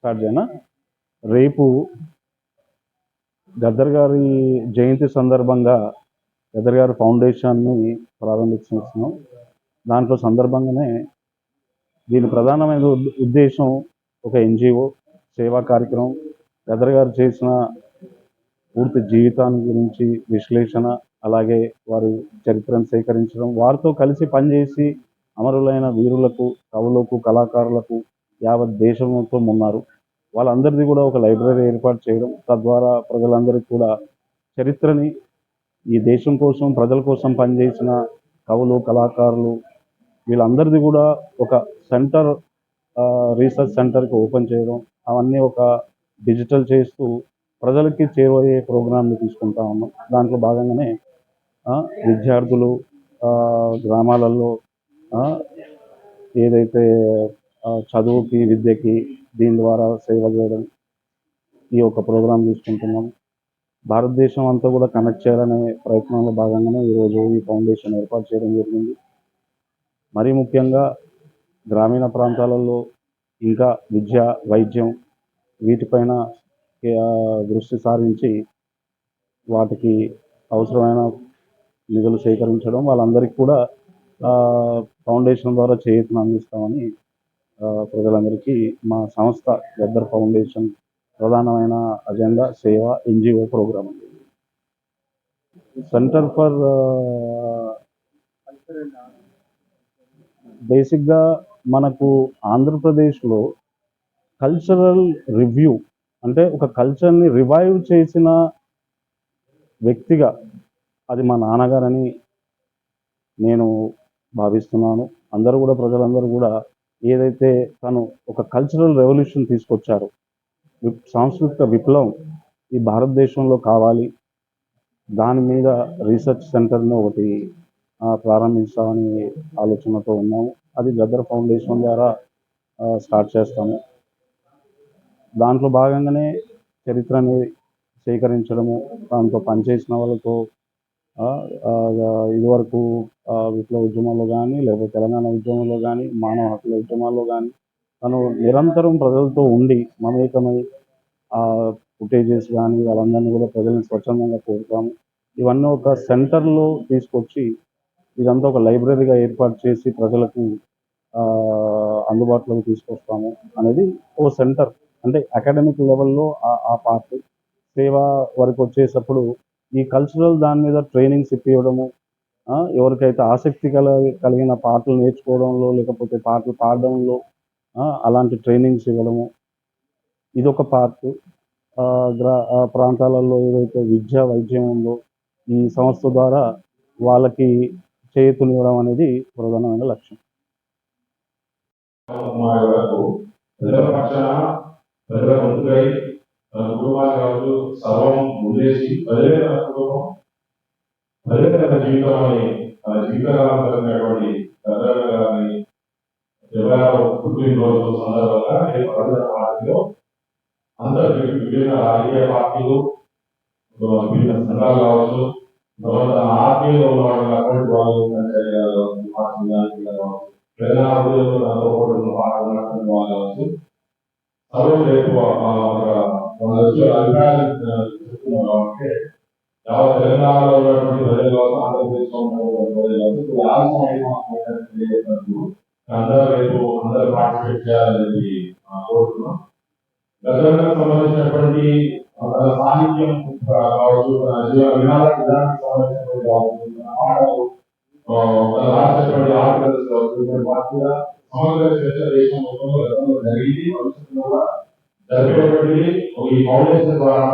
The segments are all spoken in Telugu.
స్టార్ట్ చేయనా? రేపు గద్దర్ గారి జయంతి సందర్భంగా గద్దర్ గారి ఫౌండేషన్ని ప్రారంభిస్తున్నాం దాంట్లో సందర్భంగానే దీని ప్రధానమైన ఉద్దేశం ఒక ఎన్జిఓ సేవా కార్యక్రమం. గద్దర్ గారు చేసిన పూర్తి జీవితాన్ని గురించి విశ్లేషణ అలాగే వారి చరిత్రను సేకరించడం వారితో కలిసి పనిచేసి అమరులైన వీరులకు కవులకు కళాకారులకు యావత్ దేశం ఉన్నారు వాళ్ళందరిది కూడా ఒక లైబ్రరీ ఏర్పాటు చేయడం తద్వారా ప్రజలందరికీ కూడా చరిత్రని ఈ దేశం కోసం ప్రజల కోసం పనిచేసిన కవులు కళాకారులు వీళ్ళందరిది కూడా ఒక సెంటర్ రీసెర్చ్ సెంటర్కి ఓపెన్ చేయడం అవన్నీ ఒక డిజిటల్ చేస్తూ ప్రజలకి చేరువయ్యే ప్రోగ్రాంని తీసుకుంటా ఉన్నాం. దాంట్లో భాగంగానే విద్యార్థులు గ్రామాలలో ఏదైతే చదువుకి విద్యకి దీని ద్వారా సేవ చేయడం ఈ యొక్క ప్రోగ్రాం తీసుకుంటున్నాం. భారతదేశం అంతా కూడా కనెక్ట్ చేయాలనే ప్రయత్నంలో భాగంగానే ఈరోజు ఈ ఫౌండేషన్ ఏర్పాటు చేయడం జరిగింది. మరీ ముఖ్యంగా గ్రామీణ ప్రాంతాలలో ఇంకా విద్య వైద్యం వీటిపైన దృష్టి సారించి వాటికి అవసరమైన నిధులు సేకరించడం వాళ్ళందరికీ కూడా ఫౌండేషన్ ద్వారా చేయూతను అందిస్తామని ప్రజలందరికీ మా సంస్థ గద్దర్ ఫౌండేషన్ ప్రధానమైన అజెండా సేవ ఎన్జిఓ ప్రోగ్రామ్ అండి. సెంటర్ ఫర్ బేసిక్గా మనకు ఆంధ్రప్రదేశ్లో కల్చరల్ రివ్యూ అంటే ఒక కల్చర్ని రివైవ్ చేసిన వ్యక్తిగా అది మా నాన్నగారని నేను భావిస్తున్నాను. అందరూ కూడా ప్రజలందరూ కూడా ఏదైతే తను ఒక కల్చరల్ రెవల్యూషన్ తీసుకొచ్చారో విప్- సాంస్కృతిక విప్లవం ఈ భారతదేశంలో కావాలి దాని మీద రీసెర్చ్ సెంటర్ని ఒకటి ఆ, ప్రారంభించామని ఆలోచనతో ఉన్నాము. అది గద్దర్ ఫౌండేషన్ ద్వారా స్టార్ట్ చేస్తాము. దాంట్లో భాగంగానే చరిత్రని సేకరించడము దాంతో పనిచేసిన వాళ్ళతో ఇదివరకు విప్లవ ఉద్యమంలో కానీ లేకపోతే తెలంగాణ ఉద్యమంలో కానీ మానవ హక్కుల ఉద్యమాల్లో కానీ తను నిరంతరం ప్రజలతో ఉండి మమేకమై ఫుటేజెస్ కానీ వాళ్ళందరినీ కూడా ప్రజలను స్వచ్ఛందంగా కోరుతాము. ఇవన్నీ ఒక సెంటర్లో తీసుకొచ్చి ఇదంతా ఒక లైబ్రరీగా ఏర్పాటు చేసి ప్రజలకు అందుబాటులోకి తీసుకొస్తాము అనేది ఓ సెంటర్. అంటే అకాడమిక్ లెవెల్లో ఆ- ఆ పార్ట్. సేవ వరకు వచ్చేటప్పుడు ఈ కల్చరల్ దాని మీద ట్రైనింగ్స్ ఇప్పించడము ఎవరికైతే ఆసక్తి కల కలిగిన పాటలు నేర్చుకోవడంలో లేకపోతే పాటలు పాడడంలో అలాంటి ట్రైనింగ్స్ ఇవ్వడము. ఇదొక పార్ట్ గ్రా ప్రాంతాలలో ఏదైతే విద్య వైద్యం ఉందో ఈ సంస్థ ద్వారా వాళ్ళకి చేతునివ్వడం అనేది ప్రధానమైన లక్ష్యం. ప్రజల పక్షాన ప్రజల ముందుకై తన కుటుంబాన్ని కావచ్చు సర్వం ముందేసి ప్రజలే తన కుటుంబం ప్రజలే తన జీవితం అని తన జీవితకాలం కలిగినటువంటి ప్రజల గారిని ఇరవై ఆరో పుట్టినరోజు సందర్భంగా రేపు ప్రజల పార్టీలో అందరు విభిన్న రాజకీయ పార్టీలు విభిన్న సంఘాలు కావచ్చు తర్వాత ఆర్మీలో ఉన్నవాళ్ళు అటువంటి వాళ్ళు పంచాయతీ కావచ్చు కావచ్చు నాతో పాటు ఉన్న వాళ్ళు కావచ్చు. సర్వం రేపు ఆ ఒక మన వచ్చే అభిప్రాయాలు చెప్తున్నారు కాబట్టి యావత్ తెలంగాణలో ఉన్నటువంటి ప్రజలు కావచ్చు ఆంధ్రప్రదేశ్లో ఉన్నటువంటి ప్రజలు కావచ్చు ఇప్పుడు ఆలస్యం మాట్లాడారు తెలియజేసినట్టు అందరూ రేపు అందరూ పార్టిసిపేట్ చేయాలని చెప్పి ఆ, కోరుతున్నాం గతంలో సంబంధించినటువంటి ఆ, తన సాహిత్యం ఆ, కావచ్చు తన జీవన విధాన విధానానికి సంబంధించినటువంటి కావచ్చు తన పాటలు ఆ, తన రాసినటువంటి ఆర్టికల్స్ కావచ్చు ఇటువంటి వాటి మీద సమగ్ర చర్చ దేశం మొత్తంలో గతంలో జరిగింది భవిష్యత్తులో కూడా జరిగేటువంటి ఒక ఈ ఫౌండేషన్ ద్వారా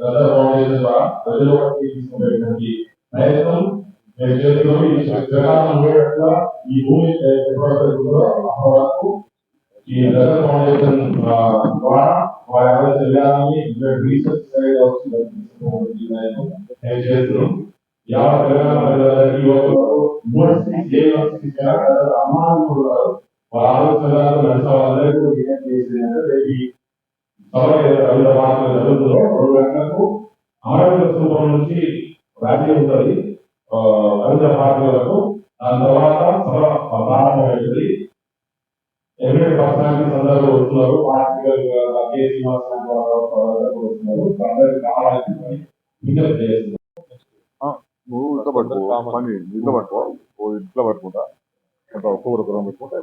గదర్ ఫౌండేషన్ ద్వారా ప్రజలకి తీసుకునేటువంటి ప్రయత్నం మేము చేస్తున్నాం ఈ జగన్ ఉండేటట్టుగా ఈ భూమి ఎప్పుడైతే ఉందో అప్పటి వరకు ఈ గదర్ ఫౌండేషన్ ఆ, ద్వారా వారి ఆలోచన విధానాన్ని రీసెర్చ్ సైడ్ వచ్చి మేము చేస్తున్నాం యావత్ తెలంగాణ ప్రజలకి యువకులకు యూనివర్సిటీ ఏ యూనివర్సిటీ అమ్మాయిలు ఉన్నారు వాళ్ళ ఆలోచన విధానం నడిచిన వాళ్ళందరికీ జరుగుతుందో రెండు గంటలకు అమరవీర స్థూపం నుంచి ర్యాలీ ఉంటుంది. ఆ, కవిత పాటలకు దాని తర్వాత సభ ప్రారంభమవుతుంది. ఎనిమిది పర్సనాలిటీస్ అందరూ వస్తున్నారు. వస్తున్నారు. అందరికి కావాలని విజ్ఞప్తి చేస్తున్నారు. నువ్వు ఇంట్లో పట్టుకో పని ఇంట్లో పట్టుకో ఓ ఇంట్లో పట్టుకుంటా ఒక ఒక్కొక్కరు పెట్టుకుంటా.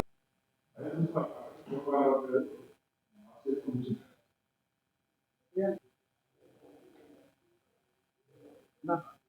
なんか